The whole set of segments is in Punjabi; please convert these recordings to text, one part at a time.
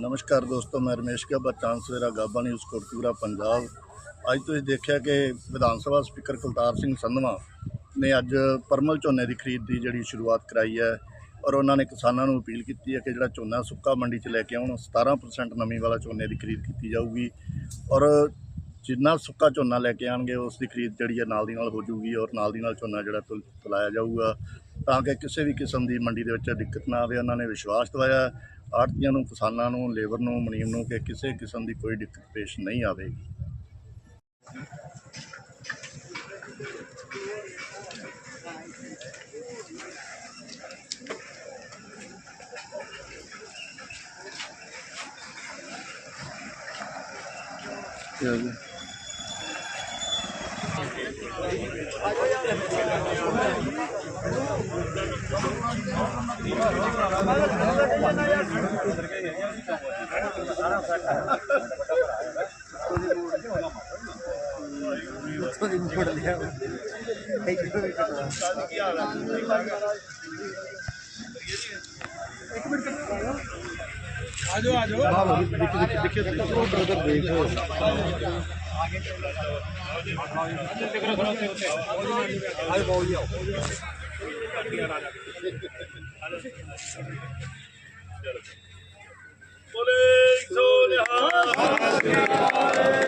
ਨਮਸਕਾਰ ਦੋਸਤੋ, ਮੈਂ ਰਮੇਸ਼ ਗੱਬਾ ਚਾਂਸਲਰ ਗਾਬਾ ਨਿਊਜ਼ ਕੋਟਕਪੂਰਾ, ਪੰਜਾਬ। ਅੱਜ ਤੁਸੀਂ ਦੇਖਿਆ ਕਿ ਵਿਧਾਨ ਸਭਾ ਸਪੀਕਰ ਕੁਲਤਾਰ ਸਿੰਘ ਸੰਧਵਾ ਨੇ ਅੱਜ ਪਰਮਲ ਝੋਨੇ ਦੀ ਖਰੀਦ ਦੀ ਜਿਹੜੀ ਸ਼ੁਰੂਆਤ ਕਰਾਈ ਹੈ ਔਰ ਉਹਨਾਂ ਨੇ ਕਿਸਾਨਾਂ ਨੂੰ ਅਪੀਲ ਕੀਤੀ ਹੈ ਕਿ ਜਿਹੜਾ ਝੋਨਾ ਸੁੱਕਾ ਮੰਡੀ 'ਚ ਲੈ ਕੇ ਆਉਣ 17% ਨਮੀ ਵਾਲਾ ਝੋਨੇ ਦੀ ਖਰੀਦ ਕੀਤੀ ਜਾਊਗੀ ਔਰ ਜਿੰਨਾ ਸੁੱਕਾ ਝੋਨਾ ਲੈ ਕੇ ਆਣਗੇ ਉਸ ਦੀ ਖਰੀਦ ਜਿਹੜੀ ਹੈ ਨਾਲ ਦੀ ਨਾਲ ਹੋ ਜਾਊਗੀ ਔਰ ਨਾਲ ਦੀ ਨਾਲ ਝੋਨਾ ਜਿਹੜਾ ਤੁਲ, ਤੁਲਾਇਆ ਜਾਊਗਾ। ਤਾਂ ਕਿ ਕਿਸੇ ਵੀ ਕਿਸਮ ਦੀ ਮੰਡੀ ਦੇ ਵਿੱਚ ਦਿੱਕਤ ਨਾ ਆਵੇ, ਉਹਨਾਂ ਨੇ ਵਿਸ਼ਵਾਸ ਦਿਵਾਇਆ। ਆੜਤੀਆਂ ਨੂੰ, ਕਿਸਾਨਾਂ ਨੂੰ, ਲੇਬਰ ਨੂੰ, ਮੁਨੀਮ ਨੂੰ ਕਿ ਕਿਸੇ ਕਿਸਮ ਦੀ ਕੋਈ ਦਿੱਕਤ ਪੇਸ਼ ਨਹੀਂ ਆਵੇਗੀ ਤੋਰੀ ਮੋੜ ਲਿਆ ਕਈ ਕਿਹੜੇ ਕੀ ਹਾਲ ਇੱਕ ਮਿੰਟ ਆਜੋ ਆਜੋ। ਦੇਖੋ ਦੇਖੋ ਦੇਖੋ ਉਹ ਬ੍ਰਦਰ ਦੇਖੋ ਆਗੇ ਚਲੋ ਆਜੋ ਦੇਖੋ ਥੋੜਾ ਉੱਤੇ ਆਜੋ ਬਾਉਲੀ ਆਓ ਬੋਲੇ ਸੋ ਨਿਹਾਲ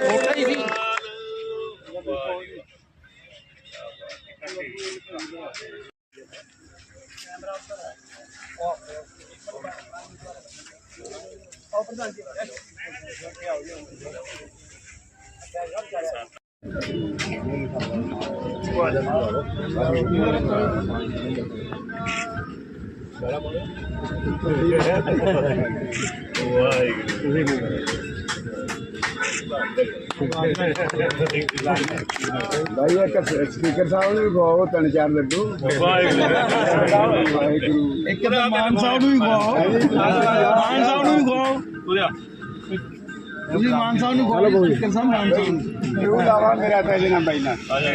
ਹੋਟਾ ਹੀ ਸੀ ਆਓ ਪ੍ਰਧਾਨ ਜੀ ਆਓ ਜੀ ਭਾਈ ਇੱਕ ਸਪੀਕਰ ਸਾਹਿਬ ਨੂੰ ਵੀ ਖਵਾਓ ਤਿੰਨ ਚਾਰ ਲੱਡੂ ਵਾਹਿਗੁਰੂ ਇੱਕ ਤਾਂ ਮਾਨ ਸਾਹਿਬ ਨੂੰ ਵੀ ਖਵਾਓ। ਮਾਨ ਸਾਹਿਬ ਨੂੰ ਵੀ ਖਵਾਓ। ਤੁਸੀਂ ਮਾਨ ਸਾਹਿਬ ਨੂੰ। ਖਵਾਓ ਸਪੀਕਰ ਸਾਹਿਬ ਮਾਨ ਸਾਹਿਬ ਨੂੰ ਕਿਉਂ ਲਾਵਾ ਮੇਰਾ ਤਾਂ ਇਹਦੇ ਨਾਲ ਬਾਈ ਨਾਲ?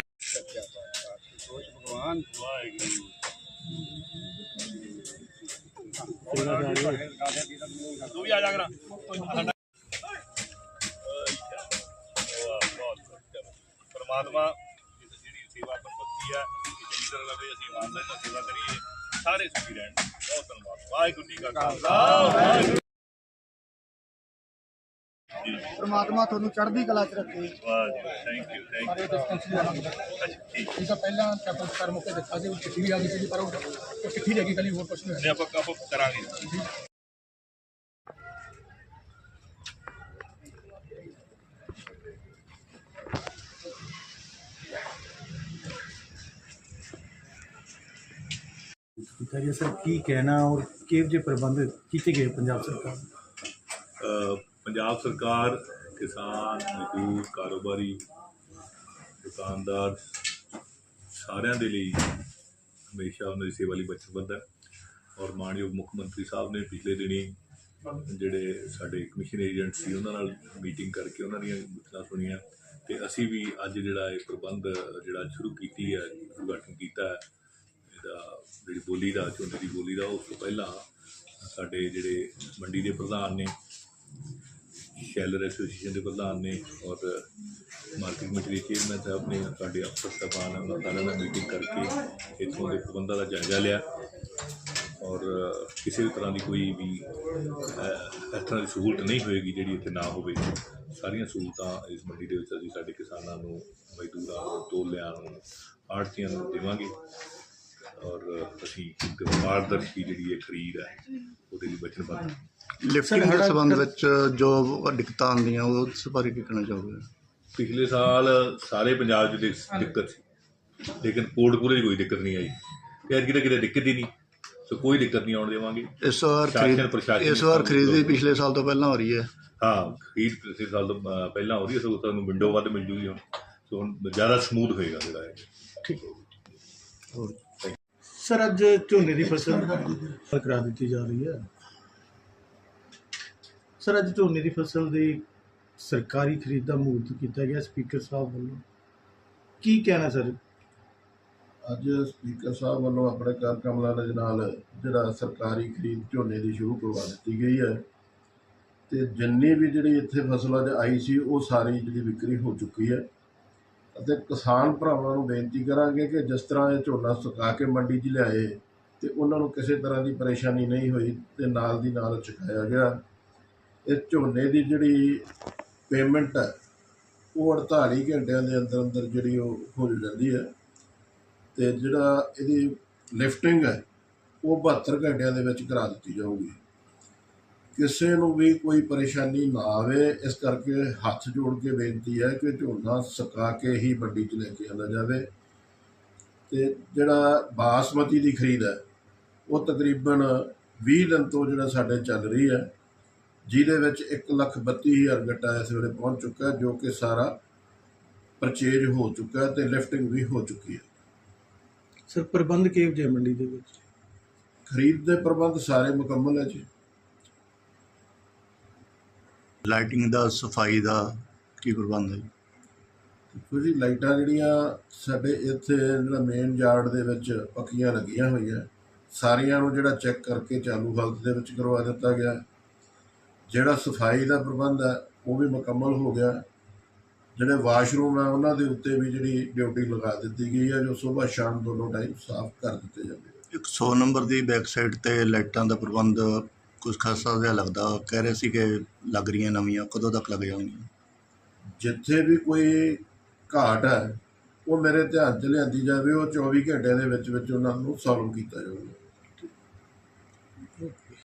ਤੂੰ ਵੀ ਆ ਜਾ ਕਰਾਂ ਪਰਮਾਤਮਾ ਜਿਹੜੀ ਸੇਵਾ ਤੋਂ ਬੱਤੀ ਚੰਗੀ ਤਰ੍ਹਾਂ ਲੱਗੇ, ਅਸੀਂ ਇਮਾਨਦਾਰੀ ਨਾਲ ਸੇਵਾ ਕਰੀਏ। ਸਾਰੇ ਸੁਖੀ ਰਹਿਣ। ਬਹੁਤ ਧੰਨਵਾਦ। ਵਾਹਿਗੁਰੂ ਜੀ ਕਾ ਖਾਲਸਾ। ਪ੍ਰਮਾਤਮਾ ਤੁਹਾਨੂੰ ਚੜ੍ਹਦੀ ਕਲਾ 'ਚ ਰੱਖੇ। ਵਾਹਿਗੁਰੂ ਥੈਂਕ ਯੂ ਥੈਂਕ ਸਾਰੇ ਡਿਸਪੈਂਸਰੀ ਵਾਲਾ ਯੂ ਇਹ ਤਾਂ ਪਹਿਲਾਂ ਕੈਪਟਨ ਸਰ ਮੁਕੇ ਦਿੱਤਾ ਸੀ ਉਹ ਚਿੱਠੀ ਵੀ ਆ ਗਈ ਸੀ ਪਰ ਉਹ ਉਹ ਚਿੱਠੀ ਰਹਿ ਗਈ ਕੱਲੀ ਹੋਰ ਕੁਝ ਨਹੀਂ ਨੇ ਆਪਾਂ ਆਪਾਂ ਕਰਾਂਗੇ। ਕੀਤਾ ਗਿਆ ਸਰ ਕੀ ਕਹਿਣਾ ਔਰ ਕਿਹੋ ਜਿਹੇ ਪ੍ਰਬੰਧ ਕੀਤੇ ਗਏ ਪੰਜਾਬ ਸਰਕਾਰ ਪੰਜਾਬ ਸਰਕਾਰ, ਕਿਸਾਨ, ਮਜ਼ਦੂਰ, ਕਾਰੋਬਾਰੀ, ਦੁਕਾਨਦਾਰ, ਸਾਰਿਆਂ ਦੇ ਲਈ ਹਮੇਸ਼ਾ ਉਹਨਾਂ ਦੀ ਸੇਵਾ ਲਈ ਵਚਨਬੱਧ ਹੈ। ਔਰ ਮਾਨਯੋਗ ਮੁੱਖ ਮੰਤਰੀ ਸਾਹਿਬ ਨੇ ਪਿਛਲੇ ਦਿਨੀ ਜਿਹੜੇ ਸਾਡੇ ਕਮਿਸ਼ਨ ਏਜੰਟ ਸੀ, ਉਹਨਾਂ ਨਾਲ ਮੀਟਿੰਗ ਕਰਕੇ ਉਹਨਾਂ ਦੀਆਂ ਮੁੱਦਤਾਂ ਸੁਣੀਆਂ ਤੇ ਅਸੀਂ ਵੀ ਅੱਜ ਜਿਹੜਾ ਇਹ ਪ੍ਰਬੰਧ ਜਿਹੜਾ ਸ਼ੁਰੂ ਕੀਤੀ ਹੈ, ਉਦਘਾਟਨ ਕੀਤਾ ਹੈ, ਇਹਦਾ ਜਿਹੜੀ ਬੋਲੀ ਦਾ, ਝੋਨੇ ਦੀ ਬੋਲੀ ਦਾ, ਉਸ ਤੋਂ ਪਹਿਲਾਂ ਸਾਡੇ ਜਿਹੜੇ ਮੰਡੀ ਦੇ ਪ੍ਰਧਾਨ ਨੇ ਸ਼ੈਲਰ ਐਸੋਸੀਏਸ਼ਨ ਦੇ ਪ੍ਰਧਾਨ ਨੇ ਔਰ ਮਾਰਕੀਟ ਕਮੇਟੀ ਦੇ ਚੇਅਰਮੈਨ ਸਾਹਿਬ ਨੇ ਸਾਡੇ ਅਫਸਰ ਸਾਹਿਬਾਨ ਉਹਨਾਂ ਸਾਰਿਆਂ ਨਾਲ ਮੀਟਿੰਗ ਕਰਕੇ ਇੱਥੋਂ ਦੇ ਪ੍ਰਬੰਧਾਂ ਦਾ ਜਾਇਜ਼ਾ ਲਿਆ। ਔਰ ਕਿਸੇ ਵੀ ਤਰ੍ਹਾਂ ਦੀ ਕੋਈ ਵੀ ਅਹ, ਇਸ ਤਰ੍ਹਾਂ ਦੀ ਸਹੂਲਤ ਨਹੀਂ ਹੋਏਗੀ ਜਿਹੜੀ ਇੱਥੇ ਨਾ ਹੋਵੇ। ਸਾਰੀਆਂ ਸਹੂਲਤਾਂ ਇਸ ਮੰਡੀ ਦੇ ਵਿੱਚ ਅਸੀਂ ਸਾਡੇ ਕਿਸਾਨਾਂ ਨੂੰ ਮਜ਼ਦੂਰਾਂ ਨੂੰ ਤੋਲਿਆਂ ਨੂੰ ਆੜ੍ਹਤੀਆਂ ਨੂੰ ਦੇਵਾਂਗੇ। ਔਰ ਅਸੀਂ ਇੱਕ ਪਾਰਦਰਸ਼ੀ ਜਿਹੜੀ ਇਹ ਖਰੀਦ ਹੈ ਉਹਦੇ ਲਈ ਵਚਨਬੱਧ ਹਾਂ ਲਿਫਟਿੰਗ ਦੇ ਸੰਬੰਧ ਵਿੱਚ ਜੋ ਦਿੱਕਤਾਂ ਆਉਂਦੀਆਂ ਉਸ ਬਾਰੇ ਕੀ ਕਹਿਣਾ ਚਾਹੋਗੇ? ਪਿਛਲੇ ਸਾਲ ਸਾਰੇ ਪੰਜਾਬ 'ਚ ਦਿਕ- ਦਿੱਕਤ ਸੀ। ਲੇਕਿਨ ਕੋਟਪੂਰੇ 'ਚ ਕੋਈ ਦਿੱਕਤ ਨਹੀਂ ਆਈ। ਤੇ ਅੱਜ ਕਿਤੇ ਕਿਤੇ ਦਿੱਕਤ ਹੀ ਨਹੀਂ। ਸੋ ਕੋਈ ਦਿੱਕਤ ਨਹੀਂ ਆਉਣ ਦੇਵਾਂਗੇ। ਇਸ ਵਾਰ ਸ਼ਾਸਨ ਖਰੀਦ ਪ੍ਰਸ਼ਾਸਨ ਇਸ ਵਾਰ ਖਰੀਦੀ ਪਿਛਲੇ ਸਾਲ ਤੋਂ ਪਹਿਲਾਂ ਹੋ ਰਹੀ ਹੈ। ਹਾਂ ਖਰੀਦ ਪਿਛਲੇ ਸਾਲ ਤੋਂ ਅ, ਪਹਿਲਾਂ ਹੋ ਰਹੀ ਹੈ। ਸੋ ਤੁਹਾਨੂੰ ਵਿੰਡੋ ਵੱਧ ਮਿਲ ਜੂਗੀ ਹੁਣ। ਸੋ ਹੁਣ ਜ਼ਿਆਦਾ ਸਮੂਥ ਹੋਏਗਾ ਜਿਹੜਾ ਹੈ ਸਰ, ਅੱਜ ਝੋਨੇ ਦੀ ਫਸਲ ਕਰਾ ਦਿੱਤੀ ਜਾ ਰਹੀ ਹੈ। ਸਰ, ਅੱਜ ਝੋਨੇ ਦੀ ਫਸਲ ਦੀ ਸਰਕਾਰੀ ਖਰੀਦ ਦਾ ਮੂਰਤ ਕੀਤਾ ਗਿਆ ਸਪੀਕਰ ਸਾਹਿਬ ਵੱਲੋਂ। ਕੀ ਕਹਿਣਾ ਸਰ? ਅੱਜ ਸਪੀਕਰ ਸਾਹਿਬ ਵੱਲੋਂ ਆਪਣੇ ਕਰ ਕਮਲਾਂ ਦੇ ਨਾਲ ਜਿਹੜਾ ਸਰਕਾਰੀ ਖਰੀਦ ਝੋਨੇ ਦੀ ਸ਼ੁਰੂ ਕਰਵਾ ਦਿੱਤੀ ਗਈ ਹੈ। ਤੇ ਜਿੰਨੀ ਵੀ ਜਿਹੜੀ ਇੱਥੇ ਫਸਲ ਅੱਜ ਆਈ ਸੀ, ਉਹ ਸਾਰੀ ਜਿਹੜੀ ਵਿਕਰੀ ਹੋ ਚੁੱਕੀ ਹੈ। ਅਤੇ ਕਿਸਾਨ ਭਰਾਵਾਂ ਨੂੰ ਬੇਨਤੀ ਕਰਾਂਗੇ ਕਿ ਜਿਸ ਤਰ੍ਹਾਂ ਇਹ ਝੋਨਾ ਸੁਕਾ ਕੇ ਮੰਡੀ 'ਚ ਲਿਆਏ ਤੇ ਉਹਨਾਂ ਨੂੰ ਕਿਸੇ ਤਰ੍ਹਾਂ ਦੀ ਪਰੇਸ਼ਾਨੀ ਨਹੀਂ ਹੋਈ ਤੇ ਨਾਲ ਦੀ ਨਾਲ ਚੁਕਾਇਆ ਗਿਆ। ਇਹ ਝੋਨੇ ਦੀ ਜਿਹੜੀ ਪੇਮੈਂਟ ਹੈ, ਉਹ 48 ਘੰਟਿਆਂ ਦੇ ਅੰਦਰ ਅੰਦਰ ਜਿਹੜੀ ਉਹ ਹੋ ਜਾਂਦੀ ਹੈ ਤੇ ਜਿਹੜਾ ਇਹਦੀ ਲਿਫਟਿੰਗ ਹੈ, ਉਹ 72 ਘੰਟਿਆਂ ਦੇ ਵਿੱਚ ਕਰਾ ਦਿੱਤੀ ਜਾਊਗੀ। ਕਿਸੇ ਨੂੰ ਵੀ ਕੋਈ ਪਰੇਸ਼ਾਨੀ ਨਾ ਆਵੇ ਇਸ ਕਰਕੇ ਹੱਥ ਜੋੜ ਕੇ ਬੇਨਤੀ ਹੈ ਕਿ ਝੋਨਾ ਸੁਕਾ ਕੇ ਹੀ ਮੰਡੀ 'ਚ ਲੈ ਕੇ ਆਉਂਦਾ ਜਾਵੇ। ਤੇ ਜਿਹੜਾ ਬਾਸਮਤੀ ਦੀ ਖਰੀਦ ਹੈ ਉਹ ਤਕਰੀਬਨ 20 ਦਿਨ ਤੋਂ ਜਿਹੜਾ ਸਾਡੇ ਚੱਲ ਰਹੀ ਹੈ ਜਿਹਦੇ ਵਿੱਚ 132000 ਗੱਟਾ ਇਸ ਵੇਲੇ ਪਹੁੰਚ ਚੁੱਕਾ ਹੈ ਜੋ ਕਿ ਸਾਰਾ ਪਰਚੇਜ ਹੋ ਚੁੱਕਾ ਹੈ ਤੇ ਲਿਫਟਿੰਗ ਵੀ ਹੋ ਚੁੱਕੀ ਹੈ। ਸਰ ਪ੍ਰਬੰਧ ਕਿਹੋ ਜਿਹੇ ਮੰਡੀ ਦੇ ਵਿੱਚ? ਖਰੀਦ ਦੇ ਪ੍ਰਬੰਧ ਸਾਰੇ ਮੁਕੰਮਲ ਹੈ ਜੀ। ਲਾਈਟਿੰਗ ਦਾ ਸਫ਼ਾਈ ਦਾ ਕੀ ਪ੍ਰਬੰਧ ਹੈ ਜੀ? ਜੀ ਲਾਈਟਾਂ ਜਿਹੜੀਆਂ ਸਾਡੇ ਇੱਥੇ ਜਿਹੜਾ ਮੇਨ ਯਾਰਡ ਦੇ ਵਿੱਚ ਪੱਕੀਆਂ ਲੱਗੀਆਂ ਹੋਈਆਂ। ਸਾਰੀਆਂ ਨੂੰ ਜਿਹੜਾ ਚੈੱਕ ਕਰਕੇ ਚਾਲੂ ਹਾਲਤ ਦੇ ਵਿੱਚ ਕਰਵਾ ਦਿੱਤਾ ਗਿਆ। ਜਿਹੜਾ ਸਫ਼ਾਈ ਦਾ ਪ੍ਰਬੰਧ ਹੈ ਉਹ ਵੀ ਮੁਕੰਮਲ ਹੋ ਗਿਆ। ਜਿਹੜੇ ਵਾਸ਼ਰੂਮ ਹੈ ਉਹਨਾਂ ਦੇ ਉੱਤੇ ਵੀ ਜਿਹੜੀ ਡਿਊਟੀ ਲਗਾ ਦਿੱਤੀ ਗਈ ਹੈ ਜੋ ਸਵੇਰ ਸ਼ਾਮ ਦੋਨੋਂ ਟਾਈਮ ਸਾਫ਼ ਕਰ ਦਿੱਤੇ ਜਾਂਦੇ ਨੇ ਇੱਕ 100 ਨੰਬਰ ਦੀ ਬੈਕ ਸਾਈਡ ਤੇ ਲਾਈਟਾਂ ਦਾ ਪ੍ਰਬੰਧ ਕੁਝ ਖਾਸਾ ਜਿਹਾ ਲੱਗਦਾ, ਕਹਿ ਰਹੇ ਸੀ ਕਿ ਲੱਗ ਰਹੀਆਂ ਨਵੀਆਂ, ਕਦੋਂ ਤੱਕ ਲੱਗ ਜਾਣਗੀਆਂ? ਜਿੱਥੇ ਵੀ ਕੋਈ ਘਾਟ ਹੈ, ਉਹ ਮੇਰੇ ਧਿਆਨ 'ਚ ਲਿਆਂਦੀ ਜਾਵੇ, ਉਹ 24 ਘੰਟਿਆਂ ਦੇ ਵਿੱਚ ਵਿੱਚ ਉਹਨਾਂ ਨੂੰ ਸੋਲਵ ਕੀਤਾ ਜਾਵੇ।